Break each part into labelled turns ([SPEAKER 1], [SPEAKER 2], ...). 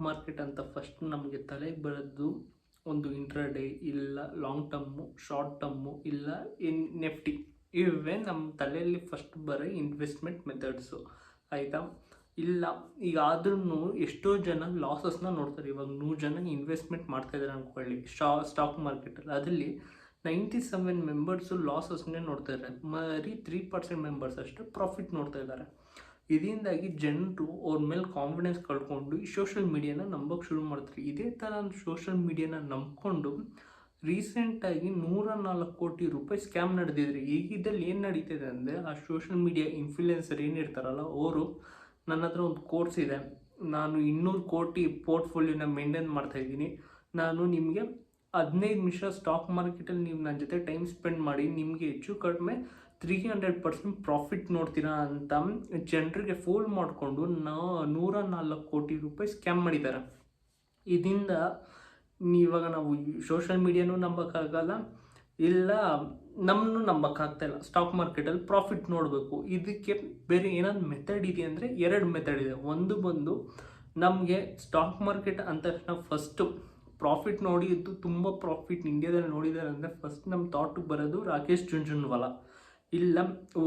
[SPEAKER 1] Market ಅಂತ first ನಮಗೆ ತಲೆಗೆ ಬರೋದು ಒಂದು ಇಂಟ್ರಾಡೇ ಇಲ್ಲ ಲಾಂಗ್ ಟರ್ಮು ಶಾರ್ಟ್ ಟರ್ಮು ಇಲ್ಲ ಇನ್ ನೆಫ್ಟಿ ಇವೇ ನಮ್ಮ ತಲೆಯಲ್ಲಿ ಫಸ್ಟ್ ಬರೋ ಇನ್ವೆಸ್ಟ್ಮೆಂಟ್ ಮೆಥಡ್ಸು ಆಯಿತಾ? ಇಲ್ಲ, ಈಗ ಆದ್ರೂ ಎಷ್ಟೋ ಜನ ಲಾಸಸ್ನ ನೋಡ್ತಾರೆ. ಇವಾಗ ನೂರು ಜನ ಇನ್ವೆಸ್ಟ್ಮೆಂಟ್ ಮಾಡ್ತಾ ಇದ್ದಾರೆ ಅಂದ್ಕೊಳ್ಳಿ ಶಾ ಸ್ಟಾಕ್ ಮಾರ್ಕೆಟಲ್ಲಿ ಅದರಲ್ಲಿ ನೈಂಟಿ ಸೆವೆನ್ ಮೆಂಬರ್ಸು ಲಾಸಸ್ನೇ ನೋಡ್ತಾ ಇದ್ದಾರೆ ಮರಿ ತ್ರೀ ಪರ್ಸೆಂಟ್ ಮೆಂಬರ್ಸ್ ಅಷ್ಟು ಪ್ರಾಫಿಟ್ ನೋಡ್ತಾ ಇದ್ದಾರೆ ಇದರಿಂದಾಗಿ ಜನರು ಅವ್ರ ಮೇಲೆ ಕಾನ್ಫಿಡೆನ್ಸ್ ಕಳ್ಕೊಂಡು ಈ ಸೋಷಿಯಲ್ ಮೀಡಿಯಾನ ನಂಬೋಕೆ ಶುರು ಮಾಡ್ತಾರೆ. ಇದೇ ಥರ ಸೋಷಲ್ ಮೀಡಿಯಾನ ನಂಬ್ಕೊಂಡು ರೀಸೆಂಟಾಗಿ ನೂರ ನಾಲ್ಕು ಕೋಟಿ ರೂಪಾಯಿ ಸ್ಕ್ಯಾಮ್ ನಡೆದಿದ್ರೆ ಈಗ ಇದ್ರಲ್ಲಿ ಏನು ನಡೀತಿದೆ ಅಂದರೆ ಆ ಸೋಷಲ್ ಮೀಡಿಯಾ ಇನ್ಫ್ಲೂಯೆನ್ಸರ್ ಏನಿರ್ತಾರಲ್ಲ ಅವರು ನನ್ನ ಹತ್ರ ಒಂದು ಕೋರ್ಸ್ ಇದೆ. ನಾನು ಇನ್ನೂರು ಕೋಟಿ ಪೋರ್ಟ್ಫೋಲಿಯೋನ ಮೇಂಟೈನ್ ಮಾಡ್ತಾ ಇದ್ದೀನಿ. ನಾನು ನಿಮಗೆ ಹದಿನೈದು ನಿಮಿಷ ಸ್ಟಾಕ್ ಮಾರ್ಕೆಟಲ್ಲಿ ನೀವು ನನ್ನ ಜೊತೆ ಟೈಮ್ ಸ್ಪೆಂಡ್ ಮಾಡಿ, ನಿಮಗೆ ಹೆಚ್ಚು ಕಡಿಮೆ ತ್ರೀ ಹಂಡ್ರೆಡ್ ಪರ್ಸೆಂಟ್ ಪ್ರಾಫಿಟ್ ನೋಡ್ತೀರಾ ಅಂತ ಜನರಿಗೆ ಫೋಲ್ ಮಾಡಿಕೊಂಡು ನಾ ನೂರ ನಾಲ್ಕು ಕೋಟಿ ರೂಪಾಯಿ ಸ್ಕ್ಯಾಮ್ ಮಾಡಿದ್ದಾರೆ. ಇದರಿಂದ ಇವಾಗ ನಾವು ಸೋಷಲ್ ಮೀಡಿಯಾನೂ ನಂಬೋಕ್ಕಾಗಲ್ಲ, ಇಲ್ಲ ನಮ್ಮನ್ನು ನಂಬೋಕ್ಕಾಗ್ತಾ ಇಲ್ಲ. ಸ್ಟಾಕ್ ಮಾರ್ಕೆಟಲ್ಲಿ ಪ್ರಾಫಿಟ್ ನೋಡಬೇಕು. ಇದಕ್ಕೆ ಬೇರೆ ಏನಾದ್ರು ಮೆಥಡ್ ಇದೆ ಅಂದರೆ ಎರಡು ಮೆಥಡ್ ಇದೆ. ಒಂದು ಬಂದು ನಮಗೆ ಸ್ಟಾಕ್ ಮಾರ್ಕೆಟ್ ಅಂದ ತಕ್ಷಣ ಫಸ್ಟು ಪ್ರಾಫಿಟ್ ನೋಡಿದ್ದು ತುಂಬ ಪ್ರಾಫಿಟ್ ಇಂಡಿಯಾದಲ್ಲಿ ನೋಡಿದ್ದಾರೆ ಅಂದರೆ ಫಸ್ಟ್ ನಮ್ಮ ಥಾಟಿಗೆ ಬರೋದು ರಾಕೇಶ್ ಜುಂಜುನ್ವಾಲಾ. ಇಲ್ಲ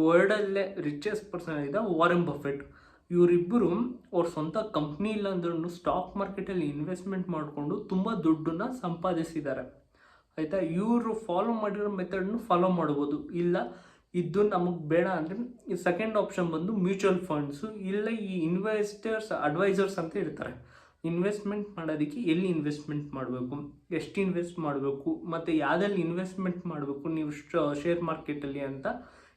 [SPEAKER 1] ವರ್ಲ್ಡಲ್ಲೇ ರಿಚೆಸ್ಟ್ ಪರ್ಸನ್ ಆಗಿದೆ ವಾರೆನ್ ಬಫೆಟ್ ಇವರಿಬ್ಬರು ಅವ್ರ ಸ್ವಂತ ಕಂಪ್ನಿ ಇಲ್ಲ ಅಂದ್ರೂ ಸ್ಟಾಕ್ ಮಾರ್ಕೆಟಲ್ಲಿ ಇನ್ವೆಸ್ಟ್ಮೆಂಟ್ ಮಾಡಿಕೊಂಡು ತುಂಬ ದುಡ್ಡನ್ನು ಸಂಪಾದಿಸಿದ್ದಾರೆ. ಆಯಿತಾ? ಇವರು ಫಾಲೋ ಮಾಡಿರೋ ಮೆಥಡ್ನು ಫಾಲೋ ಮಾಡ್ಬೋದು. ಇಲ್ಲ, ಇದು ನಮಗೆ ಬೇಡ ಅಂದರೆ ಸೆಕೆಂಡ್ ಆಪ್ಷನ್ ಬಂದು ಮ್ಯೂಚುವಲ್ ಫಂಡ್ಸು ಇಲ್ಲ, ಈ ಇನ್ವೆಸ್ಟರ್ಸ್ ಅಡ್ವೈಸರ್ಸ್ ಅಂತ ಇರ್ತಾರೆ. ಇನ್ವೆಸ್ಟ್ಮೆಂಟ್ ಮಾಡೋದಕ್ಕೆ ಎಲ್ಲಿ ಇನ್ವೆಸ್ಟ್ಮೆಂಟ್ ಮಾಡಬೇಕು? ಎಷ್ಟು ಇನ್ವೆಸ್ಟ್ ಮಾಡಬೇಕು? ಮತ್ತು ಯಾವುದಲ್ಲಿ ಇನ್ವೆಸ್ಟ್ಮೆಂಟ್ ಮಾಡಬೇಕು ನೀವು ಶೇರ್ ಮಾರ್ಕೆಟಲ್ಲಿ ಅಂತ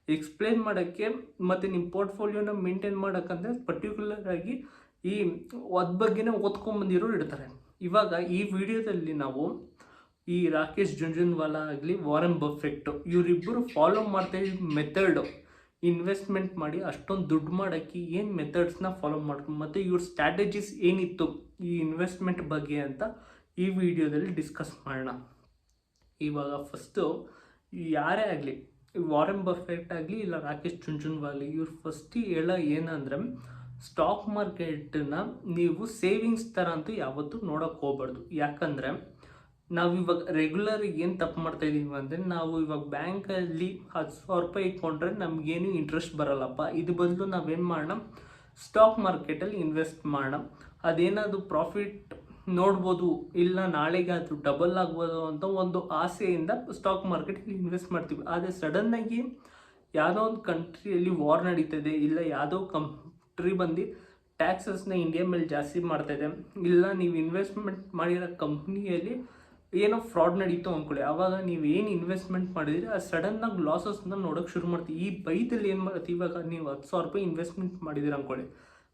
[SPEAKER 1] ಎಕ್ಸ್ಪ್ಲೇನ್ ಮಾಡೋಕ್ಕೆ ಮತ್ತು ನಿಮ್ಮ ಪೋರ್ಟ್ಫೋಲಿಯೋನ ಮೇಂಟೈನ್ ಮಾಡೋಕ್ಕಂದ್ರೆ ಪರ್ಟಿಕ್ಯುಲರ್ ಆಗಿ ಈ ಅದ್ ಬಗ್ಗೆನೇ ಓದ್ಕೊಂಬಂದಿರೋರು ಇಡ್ತಾರೆ ಇವಾಗ ಈ ವಿಡಿಯೋದಲ್ಲಿ ನಾವು ಈ ರಾಕೇಶ್ ಜುಂಜುನ್ವಾಲಾ ಆಗಲಿ, ವಾರನ್ ಬಫೆಕ್ಟು ಇವರಿಬ್ಬರು ಫಾಲೋ ಮಾಡ್ತಾ ಇದ್ದ ಮೆಥಡು ಇನ್ವೆಸ್ಟ್ಮೆಂಟ್ ಮಾಡಿ ಅಷ್ಟೊಂದು ದುಡ್ಡು ಮಾಡೋಕ್ಕೆ ಏನು ಮೆಥಡ್ಸ್ನ ಫಾಲೋ ಮಾಡ್ಕೊಂಡು ಮತ್ತು ಇವ್ರ ಸ್ಟ್ರಾಟಜೀಸ್ ಏನಿತ್ತು ಈ ಇನ್ವೆಸ್ಟ್ಮೆಂಟ್ ಬಗ್ಗೆ ಅಂತ ಈ ವಿಡಿಯೋದಲ್ಲಿ ಡಿಸ್ಕಸ್ ಮಾಡೋಣ. ಇವಾಗ ಫಸ್ಟು ಯಾರೇ ಆಗಲಿ ವಾರನ್ ಬಫೆಟ್ ಆಗಲಿ ಇಲ್ಲ ರಾಕೇಶ್ ಚುಂಚುನ್ವಾಲಿ ಇವ್ರು ಫಸ್ಟ್ ಹೇಳೋ ಏನಂದರೆ ಸ್ಟಾಕ್ ಮಾರ್ಕೆಟನ್ನ ನೀವು ಸೇವಿಂಗ್ಸ್ ಥರ ಅಂತೂ ಯಾವತ್ತೂ ನೋಡೋಕ್ಕೆ ಹೋಗ್ಬಾರ್ದು. ಯಾಕಂದರೆ ನಾವು ಇವಾಗ ರೆಗ್ಯುಲರ್ ಏನು ತಪ್ಪು ಮಾಡ್ತಾ ಇದೀವಿ ಅಂದರೆ ನಾವು ಇವಾಗ ಬ್ಯಾಂಕಲ್ಲಿ ಹತ್ತು ಸಾವಿರ ರೂಪಾಯಿ ಇಟ್ಕೊಂಡ್ರೆ ನಮಗೇನು ಇಂಟ್ರೆಸ್ಟ್ ಬರಲ್ಲಪ್ಪ. ಇದು ಬದಲು ನಾವೇನು ಮಾಡೋಣ ಸ್ಟಾಕ್ ಮಾರ್ಕೆಟಲ್ಲಿ ಇನ್ವೆಸ್ಟ್ ಮಾಡೋಣ ಅದೇನಾದರೂ ಪ್ರಾಫಿಟ್ ನೋಡ್ಬೋದು, ಇಲ್ಲ ನಾಳೆಗೆ ಅದು ಡಬಲ್ ಆಗ್ಬೋದು ಅಂತ ಒಂದು ಆಸೆಯಿಂದ ಸ್ಟಾಕ್ ಮಾರ್ಕೆಟಲ್ಲಿ ಇನ್ವೆಸ್ಟ್ ಮಾಡ್ತೀವಿ. ಆದರೆ ಸಡನ್ನಾಗಿ ಯಾವುದೋ ಒಂದು ಕಂಟ್ರಿಯಲ್ಲಿ ವಾರ್ ನಡೀತದೆ, ಇಲ್ಲ ಯಾವುದೋ ಕಂಟ್ರಿ ಬಂದು ಟ್ಯಾಕ್ಸಸ್ನ ಇಂಡಿಯಾ ಮೇಲೆ ಜಾಸ್ತಿ ಮಾಡ್ತಾಯಿದೆ ಇಲ್ಲ ನೀವು ಇನ್ವೆಸ್ಟ್ಮೆಂಟ್ ಮಾಡಿರೋ ಕಂಪ್ನಿಯಲ್ಲಿ ಏನೋ ಫ್ರಾಡ್ ನಡೀತು ಅಂದ್ಕೊಳ್ಳಿ ಆವಾಗ ನೀವು ಏನು ಇನ್ವೆಸ್ಟ್ಮೆಂಟ್ ಮಾಡಿದ್ರೆ, ಆ ಸಡನ್ನಾಗಿ ಲಾಸಸ್ನ ನೋಡೋಕೆ ಶುರು ಮಾಡ್ತೀವಿ ಈ ಬೈದಲ್ಲಿ ಏನು ಮಾಡುತ್ತೆ ಇವಾಗ ನೀವು ಹತ್ತು ಸಾವಿರ ರೂಪಾಯಿ ಇನ್ವೆಸ್ಟ್ಮೆಂಟ್ ಮಾಡಿದಿರ ಅಂದ್ಕೊಳ್ಳಿ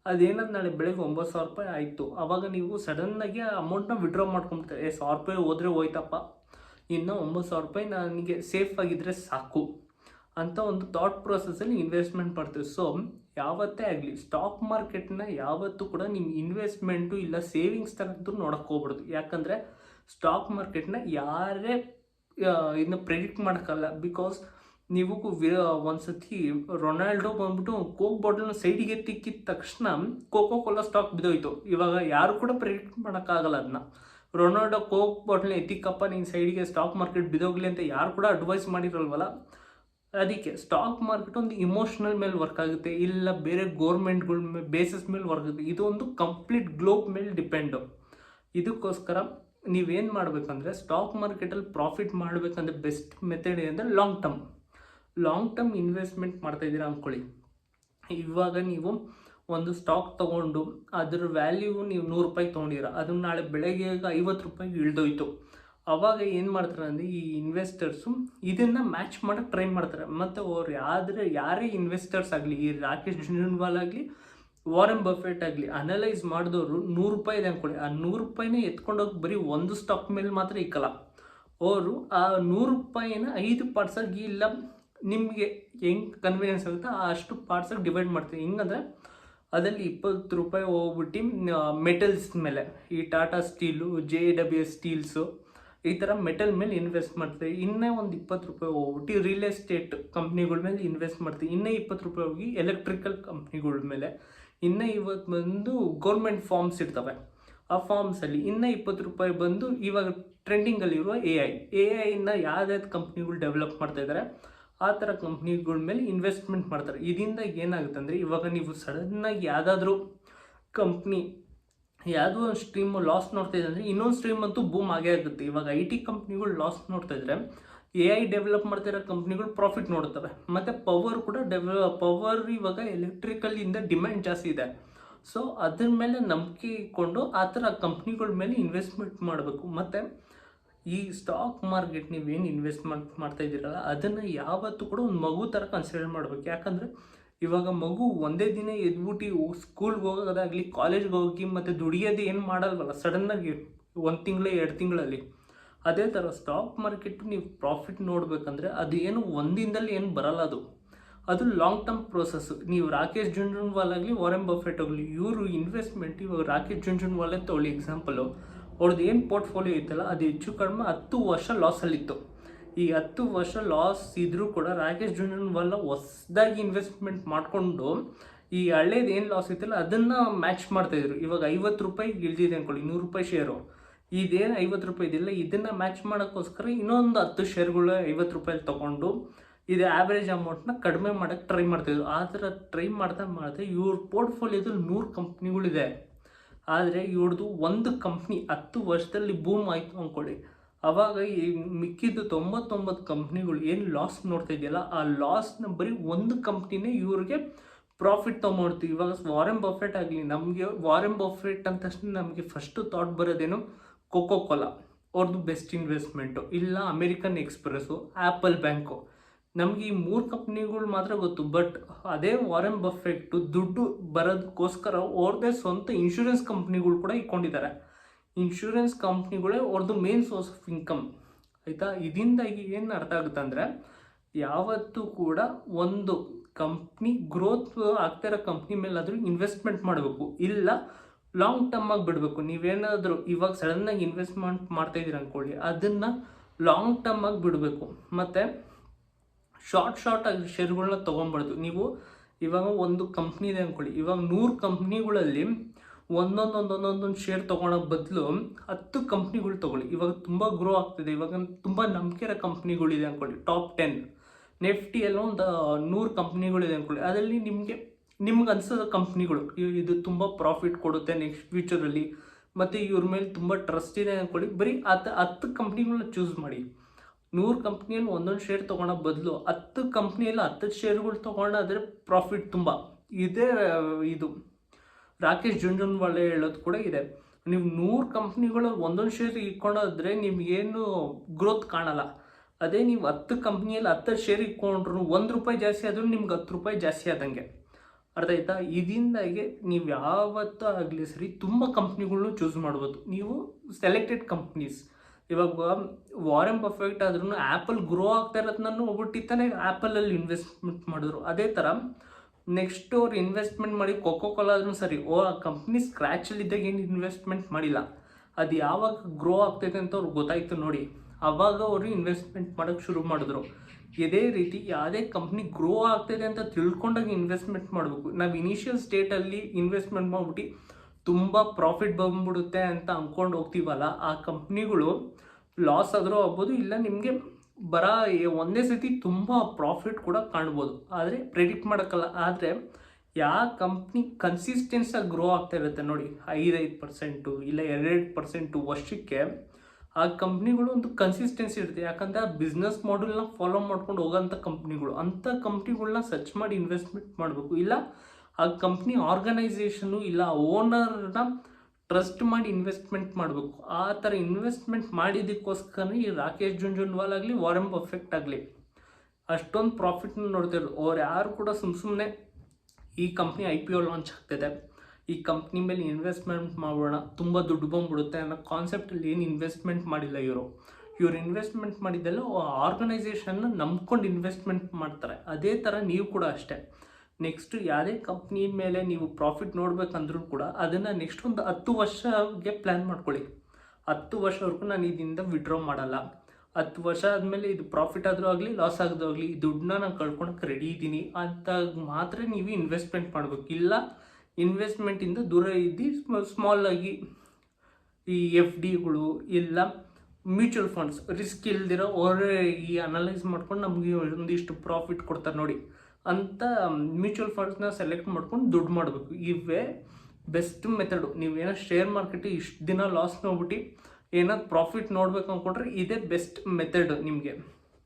[SPEAKER 1] ಅದೇನದು ನಾಳೆ ಬೆಳಗ್ಗೆ ಒಂಬತ್ತು ಸಾವಿರ ರೂಪಾಯಿ ಆಯಿತು. ಆವಾಗ ನೀವು ಸಡನ್ನಾಗಿ ಅಮೌಂಟ್ನ ವಿಡ್ರಾ ಮಾಡ್ಕೊಂಬಿಡ್ತಾರೆ. ಏ, ಸಾವಿರ ರೂಪಾಯಿ ಹೋದರೆ ಹೋಯ್ತಪ್ಪ. ಇನ್ನು ಒಂಬತ್ತು ಸಾವಿರ ರೂಪಾಯಿ ನನಗೆ ಸೇಫ್ ಆಗಿದ್ದರೆ ಸಾಕು. ಅಂತ ಒಂದು ಥಾಟ್ ಪ್ರೊಸೆಸಲ್ಲಿ ಇನ್ವೆಸ್ಟ್ಮೆಂಟ್ ಮಾಡ್ತೀವಿ. ಸೊ ಯಾವತ್ತೇ ಆಗಲಿ ಸ್ಟಾಕ್ ಮಾರ್ಕೆಟ್ನ ಯಾವತ್ತೂ ಕೂಡ ನಿಮ್ಮ ಇನ್ವೆಸ್ಟ್ಮೆಂಟು ಇಲ್ಲ ಸೇವಿಂಗ್ಸ್ ತರದ್ದು ನೋಡೋಕೆ ಹೋಗ್ಬಾರ್ದು. ಯಾಕಂದರೆ ಸ್ಟಾಕ್ ಮಾರ್ಕೆಟ್ನ ಯಾರೇ ಇನ್ನು ಪ್ರೆಡಿಕ್ಟ್ ಮಾಡೋಕ್ಕಲ್ಲ. ಬಿಕಾಸ್ ನೀವು ಒಂದ್ಸತಿ ರೊನಾಲ್ಡೋ ಬಂದ್ಬಿಟ್ಟು ಕೋಕ್ ಬಾಟಲ್ನ ಸೈಡಿಗೆ ತಿಕ್ಕಿದ ತಕ್ಷಣ ಕೋಕೋ ಕೋಲಾ ಸ್ಟಾಕ್ ಬಿದ್ದೋಯ್ತು. ಇವಾಗ ಯಾರು ಕೂಡ ಪ್ರೆಡಿಕ್ಟ್ ಮಾಡೋಕ್ಕಾಗಲ್ಲ ಅದನ್ನ ರೊನಾಲ್ಡೋ ಕೋಕ್ ಬಾಟಲ್ನ ಎತ್ತಿಕ್ಕಪ್ಪ, ನೀನು ಸೈಡಿಗೆ ಸ್ಟಾಕ್ ಮಾರ್ಕೆಟ್ ಬಿದ್ದೋಗ್ಲಿ ಅಂತ ಯಾರು ಕೂಡ ಅಡ್ವೈಸ್ ಮಾಡಿರಲ್ವಲ್ಲ? ಅದಕ್ಕೆ ಸ್ಟಾಕ್ ಮಾರ್ಕೆಟ್ ಒಂದು ಇಮೋಷ್ನಲ್ ಮೇಲೆ ವರ್ಕ್ ಆಗುತ್ತೆ. ಇಲ್ಲ ಬೇರೆ ಗೋರ್ಮೆಂಟ್ಗಳ ಬೇಸಿಸ್ ಮೇಲೆ ವರ್ಕ್ ಆಗುತ್ತೆ. ಇದು ಒಂದು ಕಂಪ್ಲೀಟ್ ಗ್ಲೋಬ್ ಮೇಲೆ ಡಿಪೆಂಡು ಇದಕ್ಕೋಸ್ಕರ ನೀವೇನು ಮಾಡಬೇಕಂದ್ರೆ ಸ್ಟಾಕ್ ಮಾರ್ಕೆಟಲ್ಲಿ ಪ್ರಾಫಿಟ್ ಮಾಡಬೇಕಂದ್ರೆ ಬೆಸ್ಟ್ ಮೆಥಡ್ ಏನಂದರೆ long term long term investment ಮಾಡ್ತಾ ಇದ್ದೀರಾ ಅಂದ್ಕೊಳ್ಳಿ ಇವಾಗ ನೀವು ಒಂದು ಸ್ಟಾಕ್ ತೊಗೊಂಡು ಅದ್ರ ವ್ಯಾಲ್ಯೂ ನೀವು ನೂರು ರೂಪಾಯಿ ತೊಗೊಂಡಿರ ಅದನ್ನ ನಾಳೆ ಬೆಳಗ್ಗೆ ಐವತ್ತು ರೂಪಾಯಿ ಇಳ್ದೋಯ್ತು. ಅವಾಗ ಏನು ಮಾಡ್ತಾರೆ ಅಂದರೆ ಈ ಇನ್ವೆಸ್ಟರ್ಸು ಇದನ್ನು ಮ್ಯಾಚ್ ಮಾಡೋಕ್ಕೆ ಟ್ರೈ ಮಾಡ್ತಾರೆ. ಮತ್ತು ಅವ್ರು ಯಾವ್ದ್ರೆ ಯಾರೇ ಇನ್ವೆಸ್ಟರ್ಸ್ ಆಗಲಿ, ಈ ರಾಕೇಶ್ ಜುನ್ವಾಲ್ ಆಗಲಿ ವಾರನ್ ಬಫೆಟ್ ಆಗಲಿ ಅನಲೈಸ್ ಮಾಡಿದವರು ನೂರು ರೂಪಾಯಿ ಇದೆ ಅಂದ್ಕೊಳ್ಳಿ ಆ ನೂರು ರೂಪಾಯಿನೇ ಎತ್ಕೊಂಡೋಗಿ ಬರೀ ಒಂದು ಸ್ಟಾಕ್ ಮೇಲೆ ಮಾತ್ರ ಇಕ್ಕಲ್ಲ. ಅವರು ಆ ನೂರು ರೂಪಾಯಿನ ಐದು ಪಾರ್ಟ್ಸಾಗಿ ಇಲ್ಲ, ನಿಮಗೆ ಹೆಂಗೆ ಕನ್ವೀನಿಯನ್ಸ್ ಆಗುತ್ತೆ ಅಷ್ಟು ಪಾರ್ಟ್ಸಾಗಿ ಡಿವೈಡ್ ಮಾಡ್ತೀವಿ. ಹೆಂಗಂದರೆ ಅದರಲ್ಲಿ ಇಪ್ಪತ್ತು ರೂಪಾಯಿ ಹೋಗ್ಬಿಟ್ಟು ಮೆಟಲ್ಸ್ ಮೇಲೆ, ಈ Tata steel J W S steels ಈ ಥರ ಮೆಟಲ್ ಮೇಲೆ ಇನ್ವೆಸ್ಟ್ ಮಾಡ್ತೀವಿ. ಇನ್ನೇ ಒಂದು ಇಪ್ಪತ್ತು ರೂಪಾಯಿ ಹೋಗ್ಬಿಟ್ಟು ರಿಯಲ್ ಎಸ್ಟೇಟ್ ಕಂಪ್ನಿಗಳ ಮೇಲೆ ಇನ್ವೆಸ್ಟ್ ಮಾಡ್ತೀವಿ. ಇನ್ನೇ ಇಪ್ಪತ್ತು ರೂಪಾಯಿ ಹೋಗಿ ಎಲೆಕ್ಟ್ರಿಕಲ್ ಕಂಪ್ನಿಗಳ ಮೇಲೆ ಇನ್ನೇ ಇವತ್ತು ಬಂದು ಗೌರ್ಮೆಂಟ್ ಫಾರ್ಮ್ಸ್ ಇರ್ತವೆ. ಆ ಫಾರ್ಮ್ಸಲ್ಲಿ ಇನ್ನೂ ಇಪ್ಪತ್ತು ರೂಪಾಯಿ ಬಂದು ಇವಾಗ ಟ್ರೆಂಡಿಂಗಲ್ಲಿರುವ ಎ ಐ ಎ ಐನ ಯಾವ್ದಾವ್ದು ಕಂಪ್ನಿಗಳು ಡೆವಲಪ್ ಮಾಡ್ತಾ ಇದ್ದಾರೆ ಆ ಥರ ಕಂಪ್ನಿಗಳ ಮೇಲೆ ಇನ್ವೆಸ್ಟ್ಮೆಂಟ್ ಮಾಡ್ತಾರೆ. ಇದರಿಂದ ಏನಾಗುತ್ತೆ ಅಂದರೆ, ಇವಾಗ ನೀವು ಸಡನ್ನಾಗಿ ಯಾವುದಾದ್ರೂ ಕಂಪ್ನಿ ಯಾವುದೋ ಒಂದು ಸ್ಟ್ರೀಮ್ ಲಾಸ್ ನೋಡ್ತಾ ಇದೆ ಅಂದರೆ ಇನ್ನೊಂದು ಸ್ಟ್ರೀಮ್ ಅಂತೂ ಬೂಮ್ ಆಗೇ ಆಗುತ್ತೆ. ಇವಾಗ ಐ ಟಿ ಕಂಪ್ನಿಗಳು ಲಾಸ್ ನೋಡ್ತಾ ಇದ್ರೆ ಎ ಐ ಡೆವಲಪ್ ಮಾಡ್ತಿರೋ ಕಂಪ್ನಿಗಳು ಪ್ರಾಫಿಟ್ ನೋಡ್ತವೆ ಮತ್ತು ಪವರ್ ಕೂಡ ಡೆವಲ ಪವರ್ ಇವಾಗ ಎಲೆಕ್ಟ್ರಿಕಲಿಂದ ಡಿಮ್ಯಾಂಡ್ ಜಾಸ್ತಿ ಇದೆ. ಸೊ ಅದ್ರ ಮೇಲೆ ನಂಬಿಕೆ ಇಟ್ಕೊಂಡು ಆ ಥರ ಕಂಪ್ನಿಗಳ ಮೇಲೆ ಇನ್ವೆಸ್ಟ್ಮೆಂಟ್ ಮಾಡಬೇಕು. ಮತ್ತು ಈ ಸ್ಟಾಕ್ ಮಾರ್ಕೆಟ್ ನೀವೇನು ಇನ್ವೆಸ್ಟ್ಮೆಂಟ್ ಮಾಡ್ತಾ ಇದ್ದೀರಲ್ಲ, ಅದನ್ನು ಯಾವತ್ತೂ ಕೂಡ ಒಂದು ಮಗು ಥರ ಕನ್ಸಿಡರ್ ಮಾಡಬೇಕು. ಯಾಕಂದರೆ ಇವಾಗ ಮಗು ಒಂದೇ ದಿನ ಎದ್ಬಿಟ್ಟು ಸ್ಕೂಲ್ಗೆ ಹೋಗೋದಾಗಲಿ ಕಾಲೇಜ್ಗೆ ಹೋಗಿ ಮತ್ತು ದುಡಿಯೋದು ಏನು ಮಾಡಲ್ವಲ್ಲ ಸಡನ್ನಾಗಿ ಒಂದು ತಿಂಗಳು, ಎರಡು ತಿಂಗಳಲ್ಲಿ. ಅದೇ ಥರ ಸ್ಟಾಕ್ ಮಾರ್ಕೆಟ್ ನೀವು ಪ್ರಾಫಿಟ್ ನೋಡಬೇಕಂದ್ರೆ ಅದು ಏನು ಒಂದಿನದಲ್ಲಿ ಏನು ಬರಲ್ಲ ಅದು. ಅದು ಲಾಂಗ್ ಟರ್ಮ್ ಪ್ರೋಸೆಸ್ ನೀವು ರಾಕೇಶ್ ಜುಂಜುನ್ವಾಲ್ ಆಗಲಿ, ವಾರೆನ್ ಬಫೆಟ್ ಆಗಲಿ, ಇವರು ಇನ್ವೆಸ್ಟ್ಮೆಂಟ್ ಇವಾಗ ರಾಕೇಶ್ ಜುಂಜುನ್ವಾಲೇ ತೊಗೊಳ್ಳಿ ಎಕ್ಸಾಂಪಲು ಅವ್ರದ್ದು ಏನು ಪೋರ್ಟ್ಫೋಲಿಯೋ ಇತ್ತಲ್ಲ ಅದು ಹೆಚ್ಚು ಕಡಿಮೆ ಹತ್ತು ವರ್ಷ ಲಾಸಲ್ಲಿತ್ತು ಈ ಹತ್ತು ವರ್ಷ ಲಾಸ್ ಇದ್ದರೂ ಕೂಡ ರಾಕೇಶ್ ಜುಂಜುನ್ವಾಲ ಹೊಸದಾಗಿ ಇನ್ವೆಸ್ಟ್ಮೆಂಟ್ ಮಾಡಿಕೊಂಡು ಈ ಹಳೇದು ಏನು ಲಾಸ್ ಇತ್ತಲ್ಲ ಅದನ್ನು ಮ್ಯಾಚ್ ಮಾಡ್ತಾಯಿದ್ರು ಇವಾಗ ಐವತ್ತು ರೂಪಾಯಿ ಇಳಿದಿದೆ ಅಂದ್ಕೊಳ್ಳಿ ನೂರು ರೂಪಾಯಿ ಶೇರು ಇದೇನು ಐವತ್ತು ರೂಪಾಯಿ ಇದಿಲ್ಲ, ಇದನ್ನು ಮ್ಯಾಚ್ ಮಾಡೋಕ್ಕೋಸ್ಕರ ಇನ್ನೊಂದು ಹತ್ತು ಶೇರ್ಗಳು ಐವತ್ತು ರೂಪಾಯಲ್ಲಿ ತೊಗೊಂಡು ಇದು ಆ್ಯಾವ್ರೇಜ್ ಅಮೌಂಟ್ನ ಕಡಿಮೆ ಮಾಡೋಕ್ಕೆ ಟ್ರೈ ಮಾಡ್ತಾಯಿದ್ರು ಆ ಥರ ಟ್ರೈ ಮಾಡ್ತಾ ಮಾಡ್ತಾ ಇವ್ರ ಪೋರ್ಟ್ಫೋಲಿಯೋದಲ್ಲಿ ನೂರು ಕಂಪ್ನಿಗಳಿದೆ ಆದರೆ ಇವ್ರದ್ದು ಒಂದು ಕಂಪ್ನಿ ಹತ್ತು ವರ್ಷದಲ್ಲಿ ಬೂಮ್ ಆಯಿತು ಅಂದ್ಕೊಳ್ಳಿ ಅವಾಗ ಈ ಮಿಕ್ಕಿದ್ದು ತೊಂಬತ್ತೊಂಬತ್ತು ಕಂಪ್ನಿಗಳು ಏನು ಲಾಸ್ ನೋಡ್ತಾ ಇದೆಯಲ್ಲ, ಆ ಲಾಸ್ನ ಬರೀ ಒಂದು ಕಂಪ್ನಿನೇ ಇವ್ರಿಗೆ ಪ್ರಾಫಿಟ್ ತೊಗೊಂಡ್ತೀವಿ ಇವಾಗ ವಾರೆನ್ ಬಫೆಟ್ ಆಗಲಿ, ನಮಗೆ ವಾರೆನ್ ಬಫೆಟ್ ಅಂದ ತಕ್ಷಣ ನಮಗೆ ಫಸ್ಟು ಥಾಟ್ ಬರೋದೇನು ಕೊಕೋ ಕೋಲಾ ಅವ್ರದ್ದು ಬೆಸ್ಟ್ ಇನ್ವೆಸ್ಟ್ಮೆಂಟು ಇಲ್ಲ ಅಮೇರಿಕನ್ ಎಕ್ಸ್ಪ್ರೆಸ್ಸು ಆ್ಯಪಲ್ ಬ್ಯಾಂಕು ನಮಗೆ ಈ ಮೂರು ಕಂಪ್ನಿಗಳು ಮಾತ್ರ ಗೊತ್ತು ಬಟ್ ಅದೇ ವಾರೆನ್ ಬಫೆಟ್ಟು ದುಡ್ಡು ಬರೋದಕ್ಕೋಸ್ಕರ ಅವ್ರದ್ದೇ ಸ್ವಂತ ಇನ್ಶೂರೆನ್ಸ್ ಕಂಪ್ನಿಗಳು ಕೂಡ ಇಟ್ಕೊಂಡಿದ್ದಾರೆ. ಇನ್ಶೂರೆನ್ಸ್ ಕಂಪ್ನಿಗಳೇ ಅವ್ರದ್ದು ಮೇನ್ ಸೋರ್ಸ್ ಆಫ್ ಇನ್ಕಮ್ ಆಯಿತಾ? ಇದರಿಂದಾಗಿ ಏನು ಅರ್ಥ ಆಗುತ್ತೆ ಅಂದರೆ, ಯಾವತ್ತೂ ಕೂಡ ಒಂದು ಕಂಪ್ನಿ ಗ್ರೋತ್ ಆಗ್ತಿರೋ ಕಂಪ್ನಿ ಮೇಲಾದರೂ ಇನ್ವೆಸ್ಟ್ಮೆಂಟ್ ಮಾಡಬೇಕು. ಇಲ್ಲ ಲಾಂಗ್ ಟರ್ಮ್ ಆಗಿ ಬಿಡಬೇಕು. ನೀವೇನಾದರೂ ಇವಾಗ ಸಡನ್ನಾಗಿ ಇನ್ವೆಸ್ಟ್ಮೆಂಟ್ ಮಾಡ್ತಾ ಇದ್ದೀರ ಅನ್ಕೊಳ್ಳಿ. ಅದನ್ನು ಲಾಂಗ್ ಟರ್ಮ್ ಆಗಿ ಬಿಡಬೇಕು. ಮತ್ತು ಶಾರ್ಟ್ ಶಾರ್ಟ್ ಆಗಿ ಶೇರ್ಗಳನ್ನ ತೊಗೊಬಾರ್ದು. ನೀವು ಇವಾಗ ಒಂದು ಕಂಪ್ನಿ ಇದೆ ಅಂದ್ಕೊಳ್ಳಿ ಇವಾಗ ನೂರು ಕಂಪ್ನಿಗಳಲ್ಲಿ ಒಂದೊಂದೊಂದೊಂದೊಂದೊಂದು ಶೇರ್ ತೊಗೊಳೋ ಬದಲು ಹತ್ತು ಕಂಪ್ನಿಗಳು ತೊಗೊಳ್ಳಿ. ಇವಾಗ ತುಂಬ ಗ್ರೋ ಆಗ್ತಿದೆ. ಇವಾಗ ತುಂಬ ನಂಬಿಕೆ ಇರೋ ಕಂಪ್ನಿಗಳಿದೆ ಅಂದ್ಕೊಳ್ಳಿ ಟಾಪ್ ಟೆನ್ ನೆಫ್ಟಿಯಲ್ಲಿ ಒಂದು ನೂರು ಕಂಪ್ನಿಗಳಿದೆ ಅಂದ್ಕೊಳ್ಳಿ ಅದರಲ್ಲಿ ನಿಮಗೆ ನಿಮ್ಗೆ ಅನ್ಸೋ ಕಂಪ್ನಿಗಳು ಇದು ತುಂಬ ಪ್ರಾಫಿಟ್ ಕೊಡುತ್ತೆ ನೆಕ್ಸ್ಟ್ ಫ್ಯೂಚರಲ್ಲಿ ಮತ್ತು ಇವ್ರ ಮೇಲೆ ತುಂಬ ಟ್ರಸ್ಟ್ ಇದೆ ಅಂದ್ಕೊಳ್ಳಿ ಬರೀ ಹತ್ತು ಹತ್ತು ಕಂಪ್ನಿಗಳನ್ನ ಚೂಸ್ ಮಾಡಿ. ನೂರು ಕಂಪ್ನಿಯಲ್ಲಿ ಒಂದೊಂದು ಶೇರ್ ತೊಗೊಳೋ ಬದಲು ಹತ್ತು ಕಂಪ್ನಿಯಲ್ಲಿ ಹತ್ತು ಶೇರ್ಗಳು ತೊಗೊಂಡಾದರೆ ಪ್ರಾಫಿಟ್ ತುಂಬ. ಇದೇ, ಇದು. ರಾಕೇಶ್ ಜುಂಜುನ್ವಾಲೆ ಹೇಳೋದು ಕೂಡ ಇದೆ. ನೀವು ನೂರು ಕಂಪ್ನಿಗಳು ಒಂದೊಂದು ಶೇರ್ ಇಟ್ಕೊಂಡೋದ್ರೆ ನಿಮ್ಗೇನು ಗ್ರೋತ್ ಕಾಣಲ್ಲ. ಅದೇ ನೀವು ಹತ್ತು ಕಂಪ್ನಿಯಲ್ಲಿ ಹತ್ತು ಶೇರ್ ಇಟ್ಕೊಂಡ್ರು ಒಂದು ರೂಪಾಯಿ ಜಾಸ್ತಿ ಆದರೂ ನಿಮ್ಗೆ ಹತ್ತು ರೂಪಾಯಿ ಜಾಸ್ತಿ ಆದಂಗೆ. ಅರ್ಥ ಆಯ್ತಾ? ಇದರಿಂದಾಗಿ ನೀವು ಯಾವತ್ತೂ ಆಗಲಿ ಸರಿ ತುಂಬ ಕಂಪ್ನಿಗಳ್ನು ಚೂಸ್ ಮಾಡ್ಬೋದು. ನೀವು ಸೆಲೆಕ್ಟೆಡ್ ಕಂಪ್ನೀಸ್ ಇವಾಗ ವಾರೆನ್ ಪರ್ಫೆಕ್ಟ್ ಆದ್ರೂ ಆ್ಯಪಲ್ ಗ್ರೋ ಆಗ್ತಾ ಇರೋದನ್ನ ಒಬ್ಬಟ್ಟಿತ್ತಾನೆ ಆ್ಯಪಲಲ್ಲಿ ಇನ್ವೆಸ್ಟ್ಮೆಂಟ್ ಮಾಡಿದ್ರು. ಅದೇ ಥರ ನೆಕ್ಸ್ಟ್ ಅವ್ರು ಇನ್ವೆಸ್ಟ್ಮೆಂಟ್ ಮಾಡಿ ಕೊಕೋ ಕೋಲಾ ಆದ್ರೂ ಸರಿ, ಓ, ಆ ಕಂಪ್ನಿ ಸ್ಕ್ರ್ಯಾಚಲ್ಲಿದ್ದಾಗ ಏನು ಇನ್ವೆಸ್ಟ್ಮೆಂಟ್ ಮಾಡಿಲ್ಲ. ಅದು ಯಾವಾಗ ಗ್ರೋ ಆಗ್ತೈತೆ ಅಂತ ಅವ್ರಿಗೆ ಗೊತ್ತಾಯ್ತು ನೋಡಿ. ಅವಾಗ ಅವರು ಇನ್ವೆಸ್ಟ್ಮೆಂಟ್ ಮಾಡೋಕ್ಕೆ ಶುರು ಮಾಡಿದ್ರು. ಇದೇ ರೀತಿ ಯಾವುದೇ ಕಂಪ್ನಿ ಗ್ರೋ ಆಗ್ತಿದೆ ಅಂತ ತಿಳ್ಕೊಂಡಾಗ ಇನ್ವೆಸ್ಟ್ಮೆಂಟ್ ಮಾಡಬೇಕು. ನಾವು ಇನಿಷಿಯಲ್ ಸ್ಟೇಟಲ್ಲಿ ಇನ್ವೆಸ್ಟ್ಮೆಂಟ್ ಮಾಡ್ಬಿಟ್ಟು ತುಂಬ ಪ್ರಾಫಿಟ್ ಬಂದ್ಬಿಡುತ್ತೆ ಅಂತ ಅಂದ್ಕೊಂಡು ಹೋಗ್ತೀವಲ್ಲ, ಆ ಕಂಪ್ನಿಗಳು ಲಾಸ್ ಆದರೂ ಆಗ್ಬೋದು, ಇಲ್ಲ ನಿಮಗೆ ಬರ ಒಂದೇ ಸತಿ ತುಂಬ ಪ್ರಾಫಿಟ್ ಕೂಡ ಕಾಣ್ಬೋದು. ಆದರೆ ಪ್ರೆಡಿಕ್ಟ್ ಮಾಡೋಕ್ಕಲ್ಲ, ಆದರೆ ಯಾವ ಕಂಪ್ನಿ ಕನ್ಸಿಸ್ಟೆನ್ಸಾಗಿ ಗ್ರೋ ಆಗ್ತಾ ಇರುತ್ತೆ ನೋಡಿ. ಐದೈದು ಪರ್ಸೆಂಟು ಇಲ್ಲ ಎರಡೆರಡು ಪರ್ಸೆಂಟು ವರ್ಷಕ್ಕೆ ಆ ಕಂಪ್ನಿಗಳು ಒಂದು ಕನ್ಸಿಸ್ಟೆನ್ಸಿ ಇರುತ್ತೆ. ಯಾಕಂದರೆ ಆ ಬಿಸ್ನೆಸ್ ಮಾಡೆಲ್ನ ಫಾಲೋ ಮಾಡ್ಕೊಂಡು ಹೋಗೋಂಥ ಕಂಪ್ನಿಗಳು ಅಂಥ ಕಂಪ್ನಿಗಳನ್ನ ಸರ್ಚ್ ಮಾಡಿ ಇನ್ವೆಸ್ಟ್ಮೆಂಟ್ ಮಾಡಬೇಕು. ಇಲ್ಲ, ಆ ಕಂಪ್ನಿ ಆರ್ಗನೈಸೇಷನು ಇಲ್ಲ ಓನರ್ನ ಟ್ರಸ್ಟ್ ಮಾಡಿ ಇನ್ವೆಸ್ಟ್ಮೆಂಟ್ ಮಾಡಬೇಕು. ಆ ಥರ ಇನ್ವೆಸ್ಟ್ಮೆಂಟ್ ಮಾಡಿದ್ದಕ್ಕೋಸ್ಕರ ಈ ರಾಕೇಶ್ ಜುಂಜುನ್ವಾಲ್ ಆಗಲಿ ವಾರಂ ಪರ್ಫೆಕ್ಟ್ ಆಗಲಿ, ಅಷ್ಟೊಂದು ಪ್ರಾಫಿಟ್ನ ನೋಡ್ತಿರೋದು ಅವ್ರು ಯಾರು ಕೂಡ ಸುಮ್ಮ ಸುಮ್ಮನೆ ಈ company I P O launch ಆಗ್ತಿದೆ. ಈ ಕಂಪ್ನಿ ಮೇಲೆ ಇನ್ವೆಸ್ಟ್ಮೆಂಟ್ ಮಾಡೋಣ, ತುಂಬ ದುಡ್ಡು ಬಂದ್ಬಿಡುತ್ತೆ ಅನ್ನೋ ಕಾನ್ಸೆಪ್ಟಲ್ಲಿ ಏನು ಇನ್ವೆಸ್ಟ್ಮೆಂಟ್ ಮಾಡಿಲ್ಲ ಇವರು. ಇವ್ರು ಇನ್ವೆಸ್ಟ್ಮೆಂಟ್ ಮಾಡಿದ್ದೆಲ್ಲ ಆರ್ಗನೈಸೇಷನ್ನ ನಂಬ್ಕೊಂಡು ಇನ್ವೆಸ್ಟ್ಮೆಂಟ್ ಮಾಡ್ತಾರೆ. ಅದೇ ಥರ ನೀವು ಕೂಡ ಅಷ್ಟೇ. ನೆಕ್ಸ್ಟ್ ಯಾವುದೇ ಕಂಪ್ನಿ ಮೇಲೆ ನೀವು ಪ್ರಾಫಿಟ್ ನೋಡಬೇಕಂದ್ರೂ ಕೂಡ ಅದನ್ನು ನೆಕ್ಸ್ಟ್ ಒಂದು ಹತ್ತು ವರ್ಷಗೆ ಪ್ಲ್ಯಾನ್ ಮಾಡ್ಕೊಳ್ಳಿ. ಹತ್ತು ವರ್ಷವರೆಗೂ ನಾನು ಇದರಿಂದ ವಿಡ್ರಾ ಮಾಡಲ್ಲ. ಹತ್ತು ವರ್ಷ ಆದಮೇಲೆ ಇದು ಪ್ರಾಫಿಟ್ ಆದರೂ ಆಗಲಿ ಲಾಸ್ ಆಗದೂ ಆಗಲಿ ದುಡ್ಡನ್ನ ನಾನು ಕಳ್ಕೊಳಕ್ಕೆ ರೆಡಿ ಇದ್ದೀನಿ ಅಂತ ಮಾತ್ರ ನೀವು ಇನ್ವೆಸ್ಟ್ಮೆಂಟ್ ಮಾಡಬೇಕು. ಇಲ್ಲ ಇನ್ವೆಸ್ಟ್ಮೆಂಟಿಂದ ದೂರ ಇದ್ದು ಸ್ಮಾಲ್ ಆಗಿ ಈ ಎಫ್ ಡಿಗಳು ಇಲ್ಲ ಮ್ಯೂಚುವಲ್ ಫಂಡ್ಸ್ ರಿಸ್ಕ್ ಇಲ್ದಿರೋ ಅವರೇ ಈ ಅನಲೈಸ್ ಮಾಡ್ಕೊಂಡು ನಮಗೆ ಒಂದಿಷ್ಟು ಪ್ರಾಫಿಟ್ ಕೊಡ್ತಾರೆ ನೋಡಿ. ಅಂತ ಮ್ಯೂಚುವಲ್ ಫಂಡ್ಸ್ನ ಸೆಲೆಕ್ಟ್ ಮಾಡ್ಕೊಂಡು ದುಡ್ಡು ಮಾಡಬೇಕು. ಇವೇ ಬೆಸ್ಟ್ ಮೆಥಡು ನೀವೇನೋ ಶೇರ್ ಮಾರ್ಕೆಟ್ ಇಷ್ಟು ದಿನ ಲಾಸ್ ನೋಡ್ಬಿಟ್ಟು ಏನಾದ್ರು ಪ್ರಾಫಿಟ್ ನೋಡ್ಬೇಕು ಅಂದ್ಕೊಂಡ್ರೆ ಇದೇ ಬೆಸ್ಟ್ ಮೆಥಡ್ ನಿಮಗೆ.